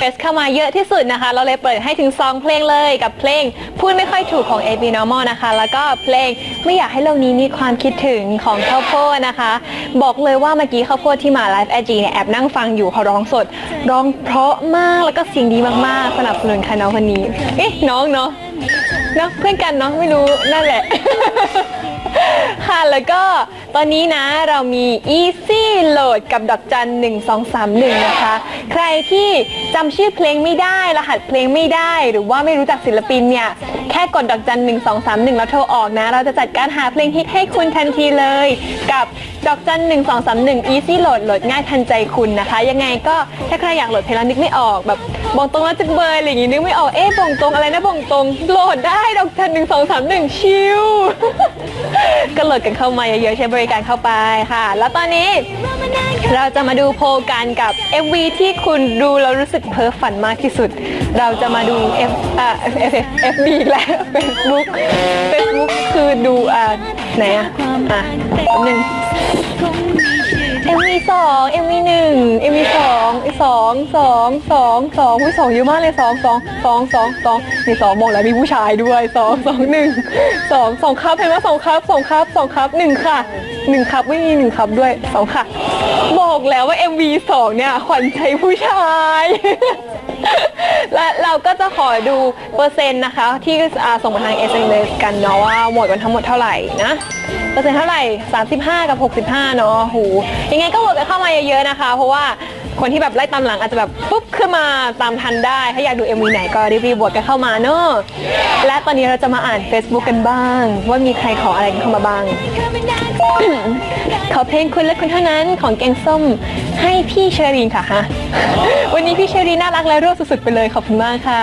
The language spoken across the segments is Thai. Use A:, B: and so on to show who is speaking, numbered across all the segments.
A: เฟสเข้ามาเยอะที่สุดนะคะ เราเลยเปิดให้ถึง 2 เพลงเลยกับเพลง พูดไม่ค่อยถูกของ AB Normal นะคะ แล้วก็เพลงไม่อยากให้โลกนี้มีความคิดถึงของข้าวโพดนะคะ บอกเลยว่าเมื่อกี้ข้าวโพดที่มาไลฟ์แอจีเนี่ยแอบนั่งฟังอยู่เขาร้องสด ร้องเพราะมากแล้วก็เสียงดีมากๆ สนับสนุนค่ะน้องคนนี้ เอ๊ะน้องเนาะเนาะเพื่อนกันเนาะไม่รู้นั่นแหละ ค่ะแล้วก็ตอนนี้นะเรามี Easy Load กับดอกจัน 1 2 3 1 นะคะ ใครที่จำชื่อเพลงไม่ได้ รหัสเพลงไม่ได้ หรือว่าไม่รู้จักศิลปินเนี่ย แค่กดดอกจัน 1 2 3 1 แล้วโทรออกนะ เราจะจัดการหาเพลงฮิตให้คุณทันทีเลย กับดอกจัน 1 2 3 1 Easy Load โหลดง่ายทันใจคุณนะคะ ยังไงก็ถ้าใครอยากโหลดเพลงแล้วนึกไม่ออกแบบบองตรงแล้วจะเบยอะไรอย่างงี้นึกไม่ออกเอ๊ะบองตรงอะไรนะบองตรงโหลดได้ดอกจัน1 2 3 1ชิลก็โหลดกันเข้ามาเยอะๆใช้บริการเข้าไปค่ะ แล้วตอนนี้เราจะมาดูโพลกันกับ MV ที่คุณดูแล้วรู้สึกเพ้อฝันมากที่สุด เราจะมาดู F อ่า F F B อีกแล้ว Facebook Facebook คือดูอ่าไหนอะอะแป๊บนึง MV สอง MV หนึ่ง MV สองสองสองสองสองอุ้สองเยอะมากเลยสองสองสองสองสองมีสองมองแล้วมีผู้ชายด้วยสองสองหนึ่งสองสองครับเห็นไหมสองครับสองครับสองครับหนึ่งค่ะหนึ่งครับไม่มีหนึ่งครับด้วยสองค่ะ บอกแล้วว่า MV สองเนี่ยขวัญใจผู้ชายและเราก็จะขอดูเปอร์เซ็นต์นะคะ ที่ส่งมาทาง SMS กันเนาะว่าหมดกันทั้งหมดเท่าไหร่นะ เปอร์เซ็นต์เท่าไหร่ 35 กับ 65 เนาะโหยังไงก็โหวตกันเข้ามาเยอะๆนะคะ เพราะว่าคนที่แบบไล่ตามหลังอาจจะแบบปุ๊บขึ้นมาตามทันได้ ถ้าอยากดู MV ไหนก็รีบๆโหวตกันเข้ามาเนาะและตอนนี้เราจะมาอ่าน Facebook กันบ้าง ว่ามีใครขออะไรกันเข้ามาบ้าง ขอเพลงคุณและคุณเท่านั้นของแกงส้มให้พี่เชอรีนค่ะฮะวันนี้พี่เชอรีนน่ารักและร่วสุดๆไปเลยขอบคุณมากค่ะ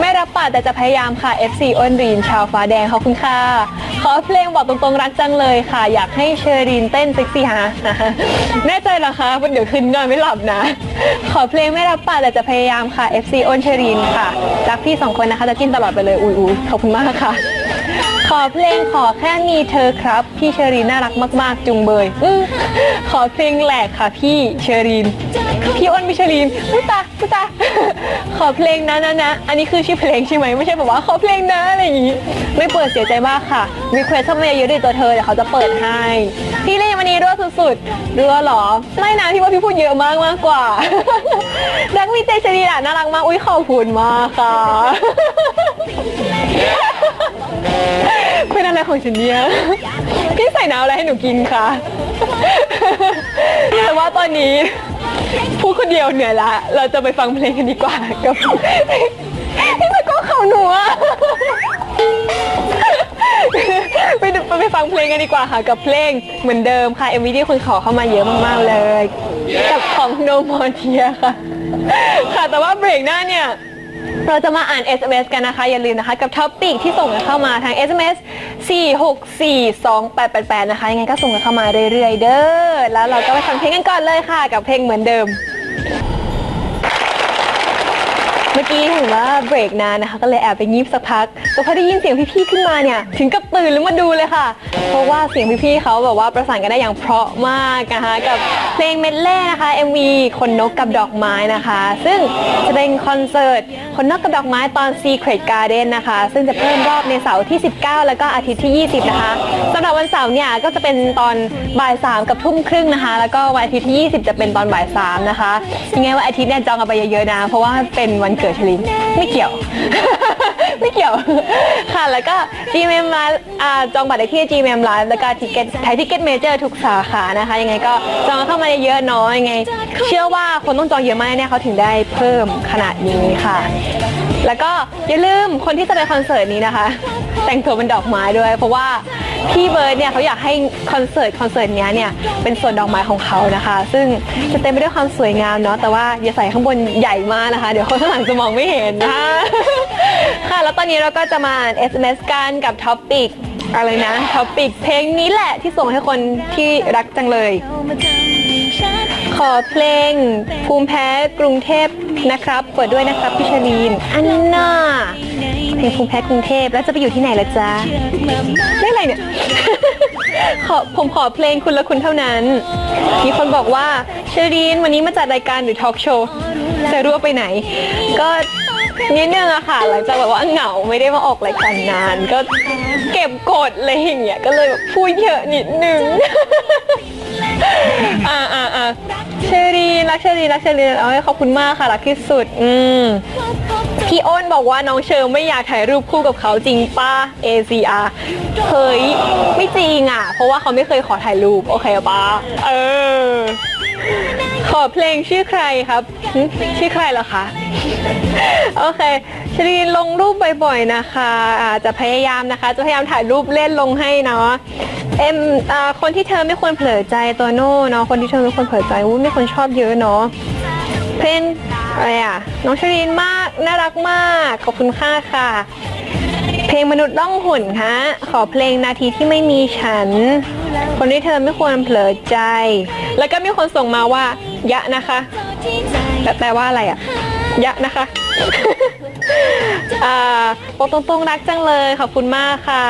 A: ไม่รับปากแต่จะพยายามค่ะ FC อ้นรีนชาวฟ้าแดงขอบคุณค่ะ ขอเพลงบอกตรงๆรักจังเลยค่ะ อยากให้เชอรีนเต้นเซ็กซี่ฮะแน่ใจเหรอคะวันเดี๋ยวคืนนอนไม่หลับนะ ขอเพลงไม่รับปากแต่จะพยายามค่ะ FC อ้นเชอรีนค่ะ รักพี่สองคนนะคะจะกินตลอดไปเลยอุ้ยๆขอบคุณมากค่ะ ขอเพลงขอแค่มีเธอครับ พี่เชอรีนน่ารักมาก ๆ จุงเบยอื้อขอเพลงแหลกค่ะพี่เชอรีน พี่อ้นพี่เชอรีนพุตาพุตาขอเพลงนะนะนะอันนี้คือชื่อเพลงใช่ไหมไม่ใช่แบบว่าขอเพลงนะอะไรอย่างงี้ ไม่เปิดเสียใจมากค่ะรีเควสเข้ามาเยอะๆด้วยตัวเธอเดี๋ยวเขาจะเปิดให้ พี่เล่นวันนี้รั่วสุดๆรั่วหรอ ไม่นะพี่ว่าพี่พูดเยอะมากมากกว่ารักพี่เจเชอรีนน่ารักมากอุ้ยขอบคุณมากค่ะ เป็นอะไรของฉันเนี่ยพี่ใส่น้ำอะไรให้หนูกินคะแต่ว่าตอนนี้พูดคนเดียวเหนื่อยละ เราจะไปฟังเพลงกันดีกว่ากับพี่ตะโก็เขาหนูอะไปไปฟังเพลงกันดีกว่าค่ะกับเพลงเหมือนเดิมค่ะ MV ที่คุณขอเข้ามาเยอะมากๆเลย กับของโนมอเทียค่ะ ค่ะแต่ว่าเบรกหน้าเนี่ย เราจะมาอ่าน SMS กันนะคะ อย่าลืมนะคะ กับท็อปปิกที่ส่งกันเข้ามาทาง SMS 4642888 นะคะ ยังไงก็ส่งกันเข้ามาเรื่อยๆ เด้อแล้วเราก็ไปฟังเพลงกันก่อนเลยค่ะ กับเพลงเหมือนเดิม เมื่อกี้เห็นว่าเบรกนานนะคะ ก็เลยแอบไปงีบสักพักแต่พอได้ยินเสียงพี่ๆขึ้นมาเนี่ย ถึงกับตื่นแล้วมาดูเลยค่ะ เพราะว่าเสียงพี่ๆเขาแบบว่าประสานกันได้อย่างเพราะมากนะคะ กับเพลงเมดเล่นะคะ MV คนนกกับดอกไม้นะคะ ซึ่งจะเป็นคอนเสิร์ตคนนกกับดอกไม้ตอน Secret Garden นะคะ ซึ่งจะเพิ่มรอบในเสาร์ที่ 19 แล้วก็อาทิตย์ที่ 20 นะคะสำหรับวันเสาร์เนี่ยก็จะเป็นตอนบ่าย3กับทุ่มครึ่งนะคะ แล้วก็วันอาทิตย์ที่ 20 จะเป็นตอนบ่าย3นะคะยังไงว่าอาทิตย์เนี่ยจองกันไปเยอะๆนะเพราะว่าเป็นวันเกิดเกิดชลินไม่เกี่ยว ไม่เกี่ยว ค่ะ แล้วก็ GMM Live อ่าจองบัตรได้ที่ GMM Live แล้วก็ทิเก็ตไทยทิเก็ตเมเจอร์ทุกสาขานะคะ ยังไงก็จองเข้ามาเยอะๆเน้อยยังไง เชื่อว่าคนต้องจองเยอะมากเนี่ยเขาถึงได้เพิ่มขนาดนี้ค่ะ แล้วก็อย่าลืมคนที่จะไปคอนเสิร์ตนี้นะคะ แต่งตัวเป็นดอกไม้ด้วย เพราะว่าพี่เบิร์ดเนี่ยเขาอยากให้คอนเสิร์ตคอนเสิร์ตเนี้ยเนี่ยเป็นส่วนดอกไม้ของเขานะคะ ซึ่งจะเต็มไปด้วยความสวยงามเนาะแต่ว่าอย่าใส่ข้างบนใหญ่มากนะคะ เดี๋ยวคนข้างหลังจะมองไม่เห็นนะคะค่ะแล้วตอนนี้เราก็จะมาอ่าน SMS กันกับท็อปปิกอะไรนะท็อปปิกเพลงนี้แหละที่ส่งให้คนที่รักจังเลย ขอเพลงภูมิแพ้กรุงเทพนะครับ เปิดด้วยนะครับพี่ชลีนอันน่าเพลงภูมิแพ้กรุงเทพแล้วจะไปอยู่ที่ไหนละจ๊ะเล่นอะไรเนี่ย ขอผมขอเพลงคุณและคุณเท่านั้น มีคนบอกว่าชอรีนวันนี้มาจัดรายการหรือทอล์กโชว์จะรู้ว่าไปไหน ก็ นิดนึงอะค่ะ หลังจากแบบว่าเหงาไม่ได้มาออกรายการนาน ก็เก็บกดอะไรอย่างเงี้ยก็เลยแบบพูดเยอะนิดนึง อ่าอ่าอ่าเชอรีนรักเชอรีนรักเชอรีนเอาให้ขอบคุณมากค่ะรักที่สุด อืมพี่อ้นบอกว่าน้องเชอร์ไม่อยากถ่ายรูปคู่กับเขาจริงป้า ACR เฮ้ยไม่จริงอะ เพราะว่าเขาไม่เคยขอถ่ายรูป โอเคป้าเออ ขอเพลงชื่อใครครับ ชื่อใครเหรอคะ โอเคชลีนลงรูปบ่อยๆนะคะอาจจะพยายามนะคะ จะพยายามถ่ายรูปเล่นลงให้เนาะ เอ็มคนที่เธอไม่ควรเผลอใจตัวโน่เนาะ คนที่เธอไม่ควรเผลอใจอู้มีคนชอบเยอะเนาะ เพลงอะไรอะน้องชลีนมาก น่ารักมาก ขอบคุณค่าค่ะ เพลงมนุษย์ล่องหุ่นฮะขอเพลงนาทีที่ไม่มีฉัน คนที่เธอไม่ควรเผลอใจ แล้วก็มีคนส่งมาว่า ยะนะคะแต่แปลว่าอะไรอะยะนะคะอ่าบอกตรงๆรักจังเลยขอบคุณมากค่ะ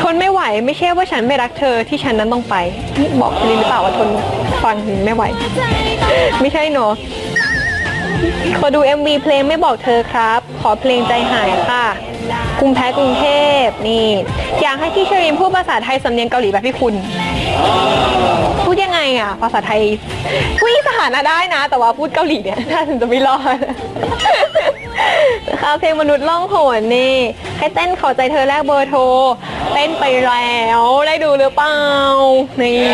A: ทนไม่ไหวไม่ใช่ว่าฉันไม่รักเธอที่ฉันนั้นต้องไปนี่บอกลินหรือเปล่าว่าทนฟังไม่ไหว ไม่ใช่เนอะขอดู MV เพลงไม่บอกเธอครับ อเพลงใจหายค่ะ กรุงแพ้กรุงเทพนี่ อยากให้พี่เชรินพูดภาษาไทยสำเนียงเกาหลีแบบพี่คุณ พูดยังไงอะ ภาษาไทยพูดอีสานอะได้นะ แต่ว่าพูดเกาหลีเนี่ยน่าจะไม่รอดค่ะเพลงมนุษย์ล่องหนนี่ให้เต้นขอใจเธอแลกเบอร์โทร เต้นไปแล้วได้ดูหรือเปล่า นี่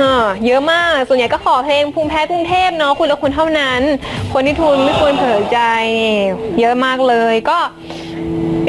A: อ่าเยอะมาก ส่วนใหญ่ก็ขอเพลงภูมิแพ้กรุงเทพเนาะคุณและคุณเท่านั้น คนที่ทุนไม่ควรเผลอใจนี่เยอะมากเลยก็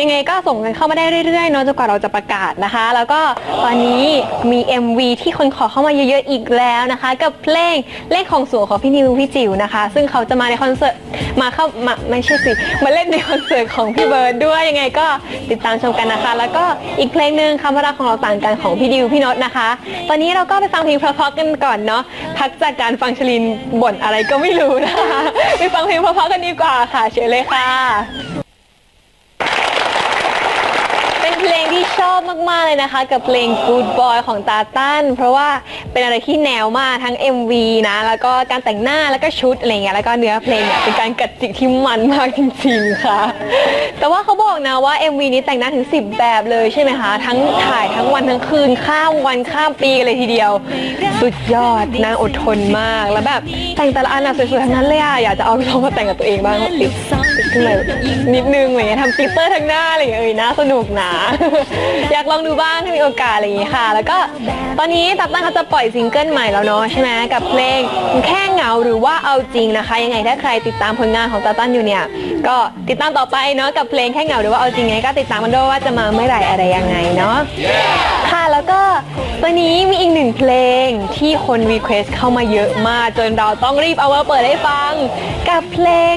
A: ยังไงก็ส่งกันเข้ามาได้เรื่อยๆเนาะจนกว่าเราจะประกาศนะคะ แล้วก็ตอนนี้มี MV ที่คนขอเข้ามาเยอะๆอีกแล้วนะคะ กับเพลงเลขของสูงของพี่นิวพี่จิ๋วนะคะ ซึ่งเขาจะมาในคอนเสิร์ตมาเข้ามาไม่ใช่สิมาเล่นในคอนเสิร์ตของพี่เบิร์ดด้วยยังไงก็ติดตามชมกันนะคะ แล้วก็อีกเพลงหนึ่งคำว่ารักของเราต่างกันของพี่ดิวพี่น็อตนะคะ ตอนนี้เราก็ไปฟังเพลงเพราะๆกันก่อนเนาะพักจากการฟังชลินบ่นอะไรก็ไม่รู้นะคะไปฟังเพลงเพราะๆกันดีกว่าค่ะเชิญเลยค่ะ เป็นเพลงที่ชอบ มาก ๆ เลยนะคะ กับเพลง Good Boy ของตาตั้น เพราะว่าเป็นอะไรที่แนวมากทั้ง MV นะ แล้วก็การแต่งหน้าแล้วก็ชุดอะไรเงี้ยแล้วก็เนื้อเพลงเนี่ยเป็นการกัดจิกที่มันมากจริง ๆ ค่ะ แต่ว่าเขาบอกนะว่า MV นี้แต่งหน้าถึง 10 แบบเลยใช่ไหมคะ ทั้งถ่ายทั้งวันทั้งคืนข้ามวันข้ามปีกันเลยทีเดียว สุดยอดนาอดทนมากแล้วแบบแต่งแต่ละอันอะสวยๆทั้งนั้นเลยอะอยากจะเอาไปลองมาแต่งกับตัวเองบ้างติด ขึ้นมานิดนึงอะไรเงี้ยทำกลิตเตอร์ทั้งหน้าอะไรเงี้ยเออน่าสนุกนะ อยากลองดูบ้างถ้ามีโอกาสอะไรอย่างงี้ค่ะ แล้วก็ตอนนี้ตับตั้งเขาจะปล่อยซิงเกิลใหม่แล้วเนาะใช่ไหมกับเพลงแค่เหงาหรือว่าเอาจริงนะคะ ยังไงถ้าใครติดตามผลงานของตาตั้นอยู่เนี่ย ก็ติดตามต่อไปเนาะกับเพลงแค่เหงาหรือว่าเอาจริงไงก็ติดตามกันด้วยว่าจะมาเมื่อไหร่อะไรยังไงเนาะค่ะ วก็ตอนนี้มีอีกหนึ่งเพลงที่คนรีเควสเข้ามาเยอะมากจนเราต้องรีบเอามาเปิดให้ฟัง กับเพลง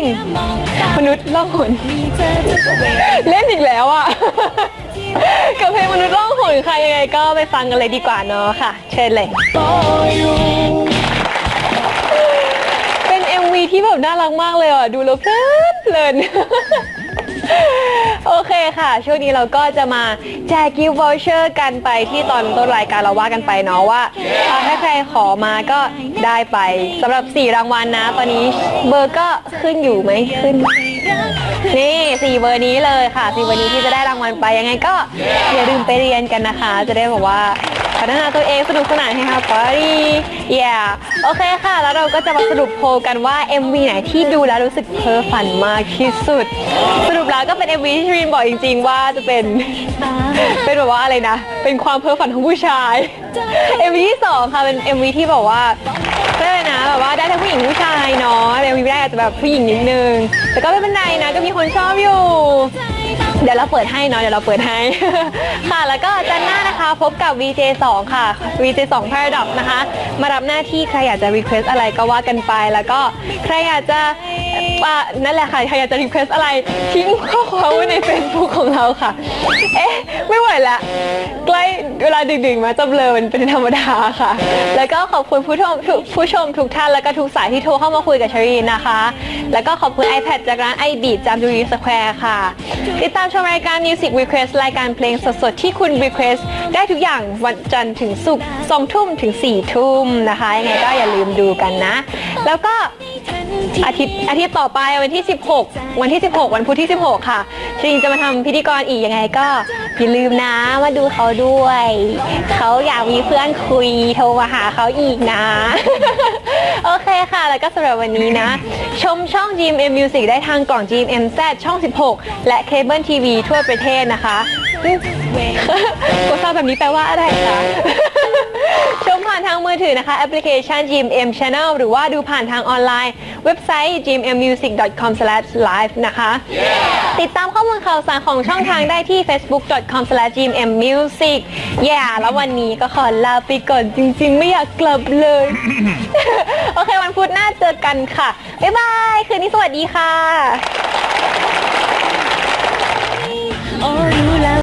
A: มนุษย์ล่องหนเล่นอีกแล้วอะ กับเพลงมนุษย์ล่องหนค่ะยังไงก็ไปฟังกันเลยดีกว่าเนาะค่ะ เชิญเลย เป็น MV ที่แบบน่ารักมากเลยอะ ดูแล้วเพลินเพลิน โอเคค่ะ ช่วงนี้เราก็จะมาแจกกิฟต์วอลเชอร์กันไปที่ตอนต้นรายการเราว่ากันไปเนาะว่าอ่าถ้าใครขอมาก็ได้ไปสำหรับ 4 รางวัลนะ ตอนนี้เบอร์ก็ขึ้นอยู่ไหมขึ้น นี่สี่เบอร์นี้เลยค่ะสี่เบอร์นี้ที่จะได้รางวัลไปยังไงก็อย่าลืมไปเรียนกันนะคะ จะได้บอกว่า พัฒนาตัวเองสนุกสนานให้ค่ะปารีเย่โอเคค่ะ แล้วเราก็จะมาสรุปโพลกันว่า MV ไหนที่ดูแล้วรู้สึกเพ้อฝันมากที่สุด สรุปแล้วก็เป็น MV ที่ชรินบอกจริง ๆ ว่าจะเป็น เป็นแบบว่าอะไรนะ เป็นความเพ้อฝันของผู้ชาย MV ที่สองค่ะเป็น MV ที่บอกว่าไม่เลยนะแบบว่าได้ทั้งผู้หญิงผู้ชายเนาะแต่ MV แรกอาจจะแบบผู้หญิงนิดนึง แต่ก็ไม่เป็นไรนะก็มีคนชอบอยู่ เดี๋ยวเราเปิดให้เนาะเดี๋ยวเราเปิดให้ ค่ะแล้วก็จันหน้านะคะพบกับ VJ 2 ค่ะ VJ 2 Paradox นะคะ มารับหน้าที่ใครอยากจะ request อะไรก็ว่ากันไป แล้วก็ใครอยากจะอะนั่นแหละค่ะใครอยากจะ request อะไรทิ้งข้อความไว้ใน Facebook ของเราค่ะ เอ๊ะ ไม่ไหวละ ใกล้เวลาดึกๆมาจะเบลอมันเป็นธรรมดาค่ะ แล้วก็ขอบคุณผู้ชมทุกผู้ชมทุกท่านแล้วก็ทุกสายที่โทรเข้ามาคุยกับชรีนนะคะ แล้วก็ขอบคุณ iPad จากร้าน iBeat จามจูรีสแควร์ค่ะติดตามชมรายการ Music Request รายการเพลงสดๆ ที่คุณ Request ได้ทุกอย่างวันจันทร์ถึงศุกร์2ทุ่มถึง4ทุ่มนะคะ ยังไงก็อย่าลืมดูกันนะ แล้วก็อาทิตย์อาทิตย์ต่อไปวันที่ 16 วันที่ 16 วันพุธที่ 16 ค่ะชรินจะมาทำพิธีกรอีกยังไงก็อย่าลืมนะมาดูเขาด้วย เขาอยากมีเพื่อนคุยโทรมาหาเขาอีกนะ โอเคค่ะ แล้วก็สำหรับวันนี้นะ ชมช่อง GMM Music ได้ทางกล่อง GMM Z ช่อง 16 และเคเบิลทีวีทั่วประเทศนะคะกูทราบแบบนี้แปลว่าอะไรคะ ชมผ่านทางมือถือนะคะแอปพลิเคชัน GMM Channel หรือว่าดูผ่านทางออนไลน์ เว็บไซต์ gmmusic.com/live นะคะ ติดตามข้อมูลข่าวสารของช่องทางได้ที่ facebook.com/gmmusic อย่าแล้ววันนี้ก็ขอลาไปก่อนจริง ๆ ไม่อยากกลับเลย โอเควันพุธหน้าเจอกันค่ะ บ๊ายบาย คืนนี้สวัสดีค่ะ
B: อ๋อรู้แล้ว